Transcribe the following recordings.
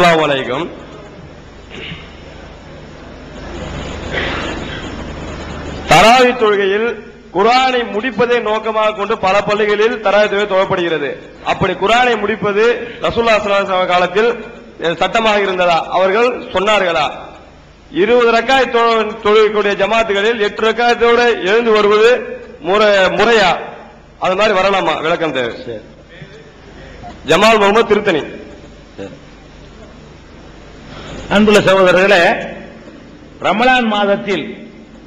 அஸ்ஸலாமு அலைக்கும். தராவி தொழுகையில் குரானை முடிப்பதை நோக்கமாக கொண்டு பல பள்ளிகளில் தராவி தொழுகை தொழப்படுகிறது அப்படி குரானை முடிப்பது ரசூல்லா வஸல்லம் காலத்தில் சட்டமாக இருந்ததா? அவர்கள் சொன்னார்களா? இருபது ரக்காய் தொழ- தொழுகக்கூடிய ஜமாத்துகளில் எட்டு ரக்காயத்தோடு எழுந்து வருவது முறை- முறையா? அது மாதிரி வரலாமா? விளக்கம் தேவை. ஜமால் முகமது திருத்தணி. அன்புள்ள சகோதரர்களே ரமலான் மாதத்தில்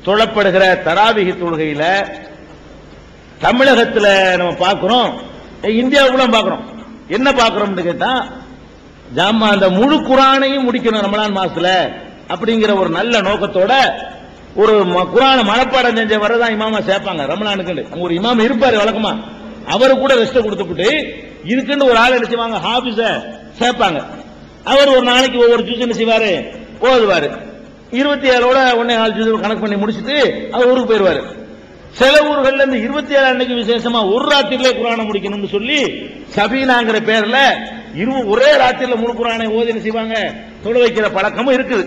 தொழப்படுகிற தராவிகி தொழுகையில தமிழகத்தில் நம்ம பார்க்கிறோம் இந்தியாவுக்குள்ள பார்க்கிறோம். என்ன பார்க்கிறோம்னு கேட்டா ஜாமா அந்த முழு குரானையும் முடிக்கணும் ரமலான் மாசத்துல அப்படிங்கிற ஒரு நல்ல நோக்கத்தோட ஒரு ம- குரானை மனப்பாடம் செஞ்ச வரதான் இமாமா சேர்ப்பாங்க ரமலானுக்கு அங்க ஒரு இமாம் இருப்பாரு வழக்கமா. அவரு கூட ரெஸ்ட் கொடுத்துட்டு இதுக்குன்னு ஒரு ஆள் என்ன செய்வாங்க ஹாபிஸ சேர்ப்பாங்க. அவர் ஒரு நாளைக்கு ஒவ்வொரு ஜூஸ் என்ன செய்வாரு? ஓதுவாரு இருபத்தி ஏழோட ஒன்னே நாலு ஜூஸ் கணக்கு பண்ணி முடிச்சுட்டு அவர் ஊருக்கு போயிருவாரு சில ஊர்களில் இந்த இருபத்தி ஏழு அன்னைக்கு விசேஷமா ஒரு ராத்திரிலே குரானை முடிக்கணும்னு சொல்லி சபீனாங்கிற பேர்ல இரு ஒரே ராத்திரில முழு குரானை ஓதி என்ன செய்வாங்க? தொட வைக்கிற பழக்கமும் இருக்குது.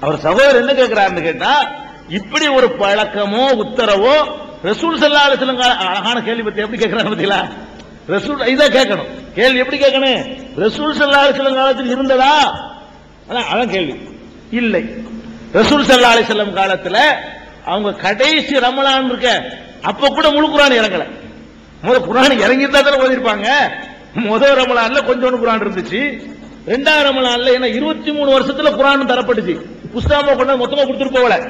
அவர் சகோதரர் என்ன கேட்கிறாருன்னு கேட்டா இப்படி ஒரு பழக்கமோ உத்தரவோ ரசூல் செல்லாத சில அழகான கேள்வி பத்தி எப்படி கேட்கிறாங்க பாத்தீங்களா? ரசூல் இதை கேட்கணும். கேள்வி எப்படி கேட்கணும்? ரசூல் சல்லா அலிசல்லம் காலத்தில் இருந்ததா? அதான் அதான் கேள்வி. இல்லை. ரசூல் சல்லா அலிசல்லம் காலத்தில் அவங்க கடைசி ரமலான் இருக்க அப்ப கூட முழு குரான் இறங்கல. முதல் குரான் இறங்கியிருந்தா தானே ஓதிருப்பாங்க. முதல் ரமலான்ல கொஞ்சோண்டு குரான் இருந்துச்சு. ரெண்டாம் ரமலான்ல ஏன்னா இருபத்தி மூணு வருஷத்துல குரான் தரப்பட்டுச்சு. புஸ்தகமா கொண்டாந்து மொத்தமா கொடுத்துட்டு போகல.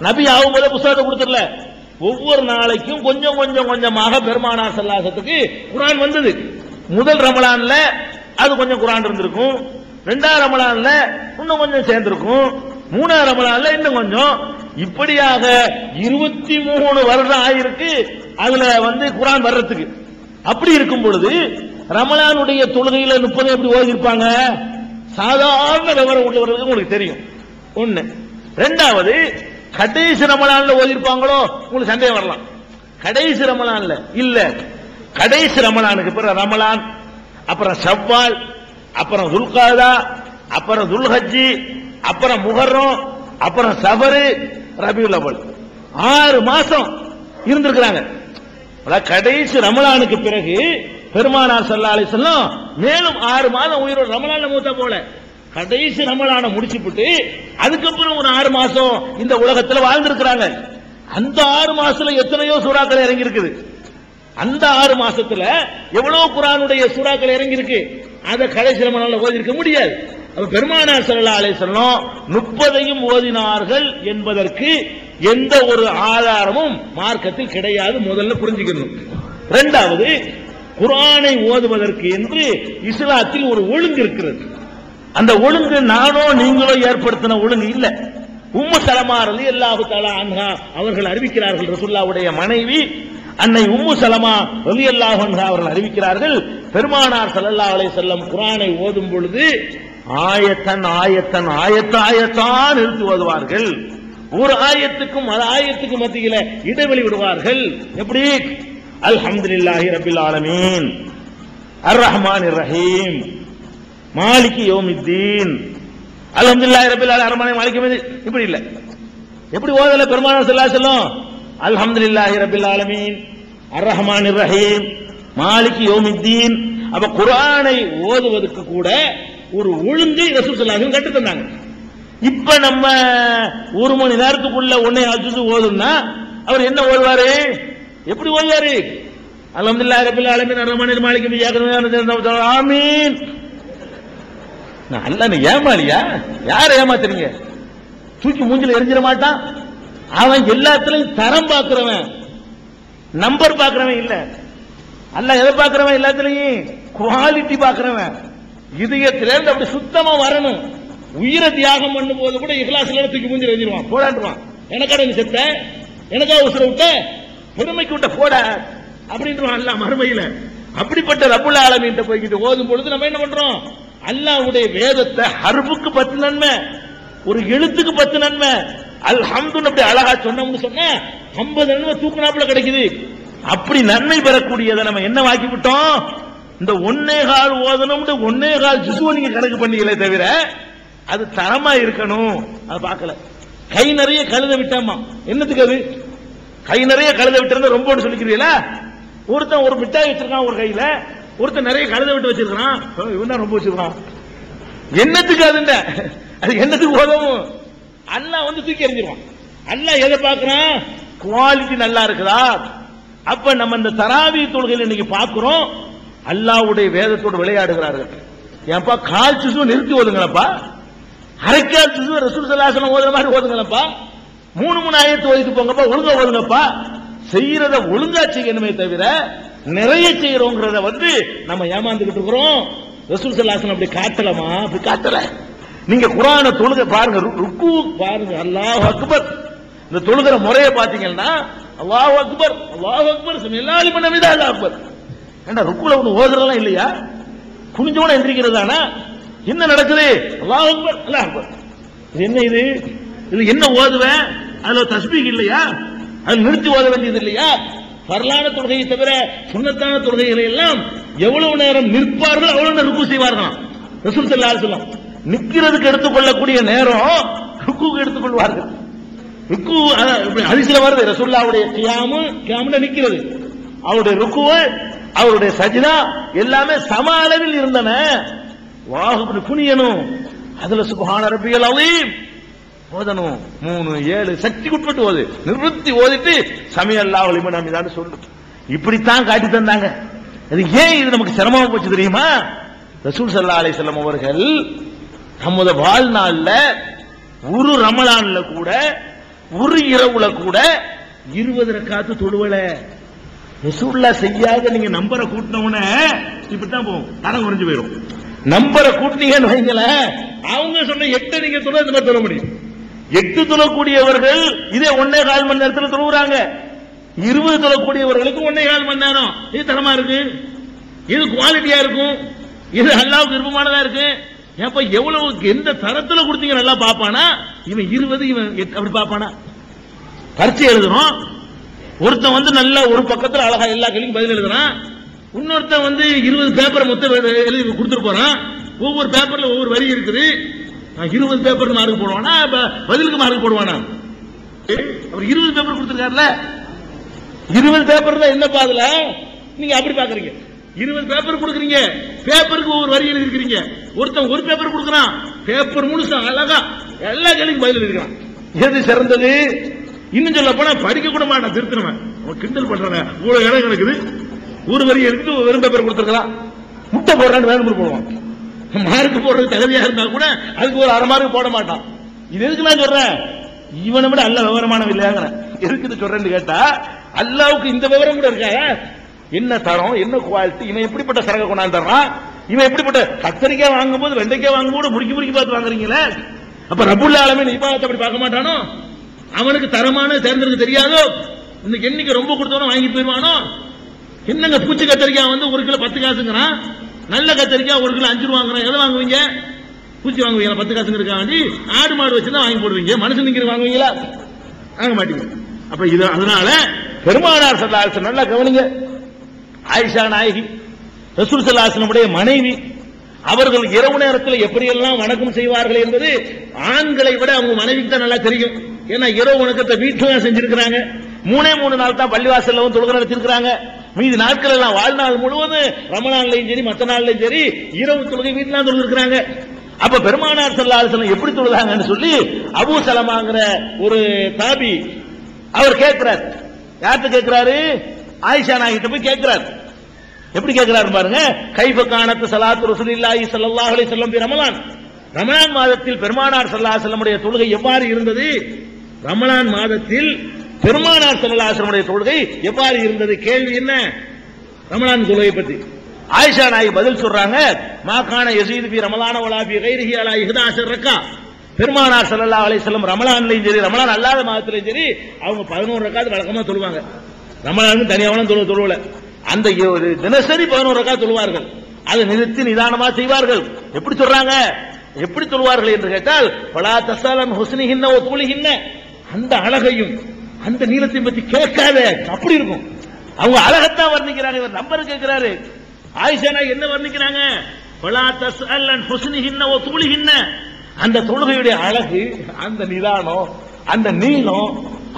நபி ஆகும்போதே புஸ்தகத்தை கொடுத்துடல. ஒவ்வொரு நாளைக்கும் கொஞ்சம் கொஞ்சம் கொஞ்சமாக பெருமானா சல்லாசத்துக்கு குரான் வந்தது. முதல் ரமலான்ல அது கொஞ்சம் குரான் இருந்திருக்கும். ரெண்டாம் ரமலான்ல இன்னும் கொஞ்சம் சேர்ந்திருக்கும். மூணாம் ரமலான்ல இன்னும் கொஞ்சம். இப்படியாக இருபத்தி மூணு வருடம் ஆயிருக்கு. அதுல வந்து குரான் வர்றதுக்கு. அப்படி இருக்கும் பொழுது ரமலானுடைய தொழுகையில முப்பது எப்படி ஓதிருப்பாங்க சாதாரண விவரம் உள்ளவர்களுக்கு உங்களுக்கு தெரியும். ஒண்ணு. ரெண்டாவது கடைசி ரமலான்ல ஓதிருப்பாங்களோ உங்களுக்கு சந்தேகம் வரலாம். கடைசி ரமலான்ல இல்ல. கடைசி ரமலானுக்கு பிறகு ரமலான் அப்புறம் செவ்வால் அப்புறம் துல்காதா அப்புறம் துல்ஹஜ்ஜி அப்புறம் முஹர்ரம் அப்புறம் சபரு ரபியுல் அவல் ஆறு மாசம் இருந்திருக்கிறாங்க. கடைசி ரமலானுக்கு பிறகு பெருமானார் சல்லா அலிசல்லாம் மேலும் ஆறு மாதம் உயிரோடு ரமலான் மூத்த போல. கடைசி ரமலான போட்டு அதுக்கப்புறம் ஒரு ஆறு மாசம் இந்த உலகத்துல வாழ்ந்திருக்கிறாங்க. அந்த ஆறு மாசத்துல எத்தனையோ சூறாக்கள் இறங்கி இருக்குது அந்த ஆறு மாசத்துல எவ்வளவு குரானுடைய சூறாக்கள் இறங்கி இருக்கு அதை கடைசி ரமலான்ல ஓதி இருக்க முடியாது. அப்ப பெருமானார் சல்லா அலைஹி வஸல்லம் முப்பதையும் ஓதினார்கள் என்பதற்கு எந்த ஒரு ஆதாரமும் மார்க்கத்தில் கிடையாது முதல்ல புரிஞ்சுக்கணும். இரண்டாவது குரானை ஓதுவதற்கு என்று இஸ்லாத்தில் ஒரு ஒழுங்கு இருக்கிறது. அந்த ஒழுங்கு நானோ நீங்களோ ஏற்படுத்தின ஒழுங்கு இல்ல. உம்மு சலமார் அலி அல்லாஹு தஆலா அன்ஹா அவர்கள் அறிவிக்கிறார்கள் ரசுல்லாவுடைய மனைவி. அன்னை உம்மு சலமா அலி அல்லாஹு அன்ஹா அவர்கள் அறிவிக்கிறார்கள் பெருமானார் ஸல்லல்லாஹு அலை செல்லம் குரானை ஓதும் பொழுது ஆயத்தன் ஆயத்தன் ஆயத்த ஆயத்தான் நிறுத்தி ஓதுவார்கள். ஒரு ஆயத்துக்கும் அது ஆயத்துக்கும் மத்தியில இடைவெளி விடுவார்கள். எப்படி? அல்ஹம்துலில்லாஹி ரபில் ஆலமீன். அர் ரஹ்மான் ரஹீம் மாலிக்கு யோமித்தீன். அலமதுல்லா ரப்பில் அரமனை மாலிக்க இப்படி இல்ல. எப்படி ஓதல பெருமானார் செல்லா சொல்லும் வஸல்லம்? அல்ஹம்துலில்லாஹி ஆலமீன் அர் ரஹ்மான் ரஹீம். மாலிகி யோமித்தீன். அப்ப குரானை ஓதுவதற்கு கூட ஒரு ஒழுங்கை ரசூல் ஸல்லல்லாஹு அலைஹி கற்றுத் தந்தாங்க. இப்ப நம்ம ஒரு மணி நேரத்துக்குள்ள ஒன்னே அஜுது ஓதுனா அவர் என்ன ஓதுவாரு? எப்படி ஓதுவாரு? அலமதுல்லா ரப்பில் ஆலமீன் அர்ரஹ்மானிர் மாலிகி பியாக்கன ஆமீன். அல்ல நீ ஏமாளியா? யார ஏமாத்துறீங்க? தூக்கி மூஞ்சில எரிஞ்சிட மாட்டான். அவன் எல்லாத்துலயும் தரம் பார்க்கிறவன். நம்பர் பார்க்கிறவன் இல்ல. அல்ல எதை பார்க்கிறவன் எல்லாத்துலயும் குவாலிட்டி பார்க்கிறவன். இதயத்திலிருந்து அப்படி சுத்தமா வரணும். உயிரை தியாகம் பண்ணும் போது கூட இஹ்லாஸ்ல தூக்கி மூஞ்சி எரிஞ்சிருவான். போடாண்டுவான் எனக்காட நீ செத்த? எனக்கா உசுர விட்ட? பெருமைக்கு விட்ட போட. அப்படின்றான். அல்ல மறுமையில. அப்படிப்பட்ட ரபுல் ஆலமீன்ட்ட போய்கிட்டு ஓதும் பொழுது நம்ம என்ன பண்றோம்? அல்லாவுடைய வேதத்தை ஹர்புக்கு பத்து நன்மை ஒரு எழுத்துக்கு பத்து நன்மை. அல்ஹம்துன்னு அப்படி அழகா சொன்னோம்னு சொன்னா ஐம்பது நன்மை தூக்குனாப்புல கிடைக்குது. அப்படி நன்மை பெறக்கூடியதை நம்ம என்ன வாக்கி விட்டோம் இந்த ஒன்னே கால் ஓதணும்னு ஒன்னே கால் ஜுசுவை நீங்க கணக்கு பண்ணீங்களே தவிர அது தரமா இருக்கணும். அதை பார்க்கல. கை நிறைய கழுத விட்டாமா என்னத்துக்கு அது? கை நிறைய கழுத விட்டு ரொம்ப சொல்லிக்கிறீங்களா? ஒருத்தன் ஒரு மிட்டாய் வச்சிருக்கான் ஒரு கையில ஒருத்தன் நிறைய கழுத விட்டு வச்சிருக்கான் இவன் தான் ரொம்ப வச்சிருக்கான் என்னத்துக்கு அதுண்ட அது என்னத்துக்கு உதவும்? அல்லாஹ் வந்து தூக்கி எறிஞ்சிருவான். அல்லாஹ் எதை பார்க்கறான்? குவாலிட்டி நல்லா இருக்குதா? அப்ப நம்ம இந்த தராவி தொழுகையில் இன்னைக்கு பார்க்கிறோம். அல்லாஹ்வுடைய வேதத்தோடு விளையாடுகிறார்கள். ஏன்பா கால் சிசு நிறுத்தி ஓதுங்களப்பா அரைக்கால் சிசு ரசூல் சல்லாசனம் ஓதுற மாதிரி ஓதுங்களப்பா மூணு மூணு ஆயிரத்து ஓதிட்டு போங்கப்பா ஒழுங்கா ஓதுங்கப்பா. செய்யறத ஒழுங்கா செய்யணுமே தவிர நிறைய செய்யறோங்கிறத வந்து நம்ம ஏமாந்துகிட்டு இருக்கிறோம். ரசூல் சல்லாசனம் அப்படி காட்டலமா? அப்படி காட்டல. நீங்க குரான தொழுக பாருங்க ருக்கு பாருங்க. அல்லாஹ் அக்பர். இந்த தொழுகிற முறையை பாத்தீங்கன்னா அல்லாஹ் அக்பர் அல்லாஹ் அக்பர் எல்லா பண்ணவே அல்லாஹ் அக்பர். ஏண்டா ருக்குல ஒண்ணு ஓதுறதெல்லாம் இல்லையா? குனிஞ்சோட எந்திரிக்கிறதானா என்ன நடக்குது? அல்லாஹ் அக்பர் அல்லாஹ் அக்பர். இது என்ன இது? இது என்ன ஓதுவேன் அதுல தஸ்பீக் இல்லையா? அது நிறுத்தி ஓத வேண்டியது இல்லையா? வரலாறு தொழுகையை தவிர சுண்ணத்தான தொழுகைகளை எல்லாம் எவ்வளவு நேரம் நிற்பார்கள் அவ்வளவு நேரம் ருக்கு செய்வார்களாம் ரசூல் ஸல்லல்லாஹு சொல்லலாம் நிற்கிறதுக்கு நிக்கிறதுக்கு எடுத்துக்கொள்ளக்கூடிய நேரம் ருக்குக்கு எடுத்துக்கொள்வார்கள். ருக்கு அரிசில வருது ரசூல்லாவுடைய கியாமு கியாமுல நிக்கிறது அவருடைய ருக்குவ அவருடைய சஜிதா எல்லாமே சம அளவில் இருந்தன. வாகுபடி புனியனும் அதுல சுபஹான ரப்பியல் அலீம். ஓதணும். மூணு ஏழு சக்தி உட்பட்டு ஓது. நிறுத்தி ஓதிட்டு சமயல்லா ஒளிமன் அமிதான் சொல்லு. இப்படித்தான் காட்டி தந்தாங்க. அது ஏன் இது நமக்கு சிரமமா போச்சு தெரியுமா? ரசூல் சல்லா அலிசல்லம் அவர்கள் நமது வாழ்நாள்ல ஒரு ரமலான்ல கூட ஒரு இரவுல கூட இருபது ரக்காத்து தொழுவல. ரசூல்லா செய்யாத நீங்க நம்பரை கூட்டினவுன இப்படித்தான் போகும். தரம் குறைஞ்சு போயிடும். நம்பரை கூட்டினீங்கன்னு வைங்களேன் அவங்க சொன்ன எட்டு நீங்க தொழ இந்த மாதிரி சொல்ல முடியும். எட்டு தொழக்கூடியவர்கள் இதே ஒன்னே கால் மணி நேரத்தில் தொழுகிறாங்க இருபது தொழக்கூடியவர்களுக்கு ஒன்னே கால் மணி நேரம். இது தரமா இருக்கு? இது குவாலிட்டியா இருக்கும்? இது அல்லாவுக்கு விருப்பமானதா இருக்கு? ஏப்ப எவ்வளவு எந்த தரத்துல கொடுத்தீங்க நல்லா பாப்பானா இவன் இருபது இவன் அப்படி பாப்பானா பரிச்சை எழுதுறோம். ஒருத்தன் வந்து நல்லா ஒரு பக்கத்துல அழகா எல்லா கேள்விக்கும் பதில் எழுதுறான். இன்னொருத்தன் வந்து இருபது பேப்பர் மொத்தம் எழுதி கொடுத்துட்டு போறான். ஒவ்வொரு பேப்பர்ல ஒவ்வொரு வரி இருக்குது. நான் இருபது பேப்பர் மார்க் போடுவானா? பதிலுக்கு மார்க் போடுவானா? அவர் இருபது பேப்பர் கொடுத்துருக்காருல? இருபது பேப்பர் தான் என்னப்பா அதுல? நீங்க அப்படி பாக்குறீங்க. இருபது பேப்பர் கொடுக்குறீங்க. பேப்பருக்கு ஒவ்வொரு வரி எழுதிருக்கிறீங்க ஒருத்தன் ஒரு பேப்பர் கொடுக்குறான். பேப்பர் முழுசா அழகா எல்லா கேள்விக்கும் பதில் எழுதிருக்கான் எது சிறந்தது? இன்னும் சொல்ல போனா படிக்க கூட மாட்டான் திருத்தினவன். அவன் கிண்டல் பண்றானே இவ்வளவு இடம் கிடக்குது. ஒரு வரி எடுத்து வெறும் பேப்பர் கொடுத்துருக்கலாம். முட்டை போடுறான்னு வேணும் போடுவான். மார்க் போடுறது தகுதியா இருந்தா கூட அதுக்கு ஒரு அரை மார்க் போட மாட்டான். இது எதுக்கு நான் சொல்றேன்? இவனை விட அல்ல விவரமானவன் இல்லையாங்கிறேன். எதுக்கு இது சொல்றேன்னு கேட்டா அல்லாவுக்கு இந்த விவரம் கூட இருக்கா என்ன தரம் என்ன குவாலிட்டி இவன் எப்படிப்பட்ட சரக கொண்டாந்துறான்? இவன் எப்படிப்பட்ட கத்தரிக்காய் வாங்கும்போது வெண்டைக்காய் வாங்கும்போது முறுக்கி முறுக்கி பார்த்து வாங்குறீங்களே? அப்ப ரபுல்ல ஆலமே இபாதத்தை அப்படி பார்க்க மாட்டானோ? அவனுக்கு தரமான தேர்ந்தெடுக்க தெரியாதோ? இன்னைக்கு என்னைக்கு ரொம்ப கொடுத்தவனும் வாங்கி போயிருவானோ என்னங்க பூச்சி கத்தரிக்காய் வந்து ஒரு கிலோ பத்து காசுங்கிறான்? நல்ல கத்திரிக்காய் ஒரு கிலோ அஞ்சு வாங்குறோம் எதை வாங்குவீங்க? பூச்சி வாங்குவீங்க பத்து காசுங்க இருக்கா வேண்டி ஆடு மாடு வச்சு தான் வாங்கி போடுவீங்க. மனுஷன் நீங்க வாங்குவீங்களா? வாங்க மாட்டீங்க. அப்ப இது அதனால பெருமானார் சல்லாசன் நல்லா கவனிங்க. ஆயிஷா நாயகி ரசூல் சல்லாசனுடைய மனைவி அவர்கள் இரவு நேரத்தில் எப்படியெல்லாம் வணக்கம் செய்வார்கள் என்பது ஆண்களை விட அவங்க மனைவிக்கு தான் நல்லா தெரியும். ஏன்னா இரவு வணக்கத்தை வீட்டுல செஞ்சிருக்கிறாங்க. மூணே மூணு நாள் தான் பள்ளிவாசல்ல வந்து தொழுகை நடத்திருக்கிறாங்க. மீதி நாட்கள் எல்லாம் வாழ்நாள் முழுவதும் ரமணான்லையும் சரி மற்ற நாள்லையும் சரி இரவு தொழுகை வீட்டுல தான் அப்ப பெருமானார் சல்லாசலம் எப்படி தொழுதாங்கன்னு சொல்லி அபு சலமாங்கிற ஒரு தாபி அவர் கேட்கிறார். யார்கிட்ட கேட்கிறாரு? ஆயிஷா நாய்கிட்ட போய் கேட்கிறார். எப்படி கேட்கிறாரு பாருங்க? கைப காணத்து சலாத்து ரசூலில்லாஹி ஸல்லல்லாஹு அலைஹி வஸல்லம் ரமலான். ரமலான் மாதத்தில் பெருமானார் ஸல்லல்லாஹு அலைஹி தொழுகை எவ்வாறு இருந்தது? ரமலான் மாதத்தில் பெருமானார் ஸல்லல்லாஹு தொழுகை எவ்வாறு இருந்தது? கேள்வி என்ன? ரமணான் தொழுகை பற்றி. ஆயிஷா நாய் பதில் சொல்றாங்க மாக்கான எசீது பி ரமலான வலா பி கைரிஹி அலா ரக்கா. பெருமானார் ஸல்லல்லாஹு அலைஹி வஸல்லம் ரமலான்லயும் சரி ரமலான் அல்லாத மாதத்திலையும் சரி அவங்க பதினோரு ரக்காது வழக்கமாக தொழுவாங்க. ரமலானுக்கு தனியாவெல்லாம் தொழு தொழுவல. அந்த ஒரு தினசரி பதினோரு ரக்கா தொழுவார்கள். அதை நிறுத்தி நிதானமா செய்வார்கள். எப்படி சொல்றாங்க? எப்படி சொல்வார்கள் என்று கேட்டால் பலா தசாலன் ஹுஸ்னிஹின்ன ஓ தூளிஹின்ன அந்த அழகையும் அந்த நீளத்தையும் பத்தி கேட்காத. அப்படி இருக்கும். அவங்க அழகத்தான் வர்ணிக்கிறாங்க இவர் நம்பர் கேட்கிறாரு. ஆயிஷா என்ன வர்ணிக்கிறாங்க? பலா தஸ்அல்லன் ஹுஸ்னிஹின்ன ஓ தூளிஹின்ன அந்த தொழுகையுடைய அழகு அந்த நிதானம் அந்த நீளம்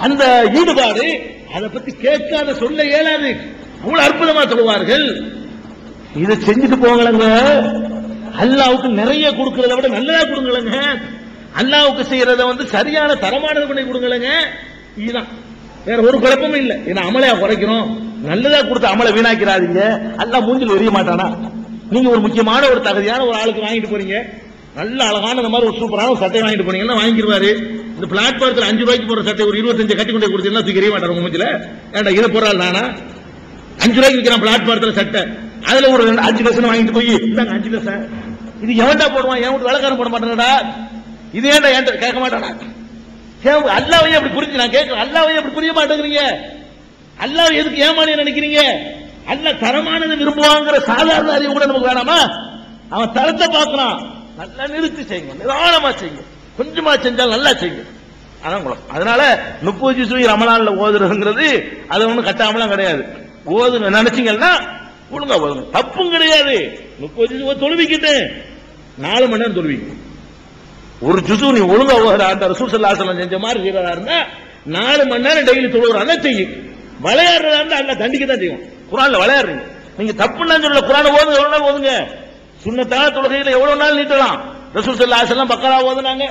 அந்த ஈடுபாடு அதை பத்தி கேட்காத சொல்ல இயலாது. அவ்வளவு அற்புதமா சொல்லுவார்கள் இதை செஞ்சுட்டு போங்களங்க. அல்லாவுக்கு நிறைய கொடுக்கறத விட நல்லதா கொடுங்களங்க. அல்லாவுக்கு செய்யறத வந்து சரியான தரமானது பண்ணி கொடுங்களங்க. இதுதான் வேற ஒரு குழப்பமும் இல்லை. ஏன்னா அமலையா குறைக்கிறோம் நல்லதா கொடுத்த அமலை வீணாக்கிறாதீங்க. எல்லாம் மூஞ்சில் எரிய மாட்டானா? நீங்க ஒரு முக்கியமான ஒரு தகுதியான ஒரு ஆளுக்கு வாங்கிட்டு போறீங்க. நல்ல அழகான இந்த மாதிரி ஒரு சூப்பரான ஒரு சட்டை வாங்கிட்டு போனீங்கன்னா வாங்கிடுவாரு இந்த பிளாட்ஃபாரத்தில் அஞ்சு ரூபாய்க்கு போற சட்டை ஒரு இருபத்தஞ்சு கட்டி கொண்டு கொடுத்தீங்கன்னா தூக்கி எரிய மாட்டாரு மூஞ்சில. ஏன்டா இதை போறாள் நானா? அஞ்சு ரூபாய்க்கு விற்கிறான் பிளாட்ஃபாரத்தில் சட்டை. அதுல ஒரு ரெண்டு அஞ்சு லட்சம் வாங்கிட்டு போய் இந்தாங்க அஞ்சு லட்சம் இது எவன்டா போடுவான்? என் விட்டு வேலைக்காரன் போட மாட்டானடா? இது ஏன்டா என்கிட்ட கேட்க மாட்டானா? ஏன் அல்லாவையும் அப்படி புரிஞ்சு நான் கேட்கிறேன். அல்லாவையும் அப்படி புரிய மாட்டேங்கிறீங்க. அல்லாஹ் எதுக்கு ஏமானிய நினைக்கிறீங்க? அல்ல தரமானது விரும்புவாங்கிற சாதாரண அறிவு கூட நமக்கு வேணாமா? அவன் தரத்தை பார்க்கலாம் நல்லா நிறுத்தி செய்யுங்க. நிதானமா செய்யுங்க. கொஞ்சமா செஞ்சால் நல்லா செய்யுங்க. அதான் குலம் அதனால முப்பது ஜிசு ரமலான்ல ஓதுறதுங்கிறது அது ஒண்ணும் கட்டாமலாம் கிடையாது. ஓது நினைச்சீங்கன்னா ஒழுங்கா ஓதுங்க. தப்பும் கிடையாது. முப்பது ஜிசு தொழுவிக்கிட்டு நாலு மணி நேரம் தொழுவிக்கணும் ஒரு ஜுசு நீ ஒழுங்கா ஓகிற அந்த ரசூல் ஸல்லல்லாஹு செஞ்ச மாதிரி செய்யறதா இருந்தா நாலு மணி நேரம் டெய்லி தொழுகிறாங்க செய்யும். விளையாடுறதா இருந்தா அல்ல தண்டிக்க தான் செய்யும் குரான்ல விளையாடுறீங்க. நீங்க தப்புன்னு சொல்ல குரான ஓதுங்க எவ்வளவு நாள் ஓதுங்க? சுண்ணத்தான தொழுகையில எவ்வளவு நாள் நீட்டலாம்? ரசூல் ஸல்லல்லாஹு பக்கரா ஓதுனாங்க.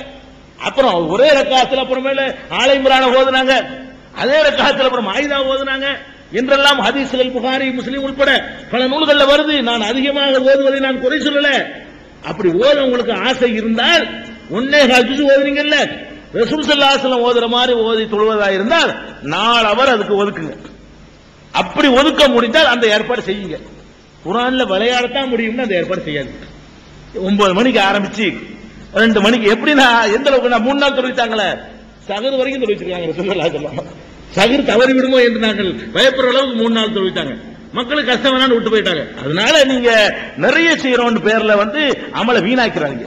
அப்புறம் ஒரே ரக்காத்துல அப்புறமேல ஆலை இம்ரான ஓதுனாங்க. அதே ரக்காத்துல அப்புறம் மாயிதா ஓதுனாங்க. என்றெல்லாம் ஹதீசுகள் புகாரி முஸ்லீம் உட்பட பல நூல்கள்ல வருது. நான் அதிகமாக ஓதுவதை நான் குறை சொல்லல. அப்படி ஓத உங்களுக்கு ஆசை இருந்தால் ஒன்னே கால் ஜுசு ஓதுனீங்கல்ல. ரசூல் ஓதுற மாதிரி ஓதி தொழுவதா இருந்தால் நாலு அவர் அதுக்கு ஒதுக்குங்க. அப்படி ஒதுக்க முடிந்தால் அந்த ஏற்பாடு செய்யுங்க. குரான்ல விளையாடத்தான் முடியும்னு அந்த ஏற்பாடு செய்யாது. ஒன்பது மணிக்கு ஆரம்பிச்சு ரெண்டு மணிக்கு எப்படின்னா எந்த அளவுக்கு நான் மூணு நாள் தொழித்தாங்களே சகர் வரைக்கும் தொழிச்சிருக்காங்க ரசூலுல்லாஹி ஸல்லல்லாஹு சகர் தவறி விடுமோ என்று நாங்கள் பயப்படுற அளவுக்கு மூணு நாள் தொழித்தாங்க மக்களுக்கு கஷ்டம் வேணாம்னு விட்டு போயிட்டாங்க. அதனால நீங்க நிறைய செய்யறோம்னு பேர்ல வந்து அமலை வீணாக்கிறாங்க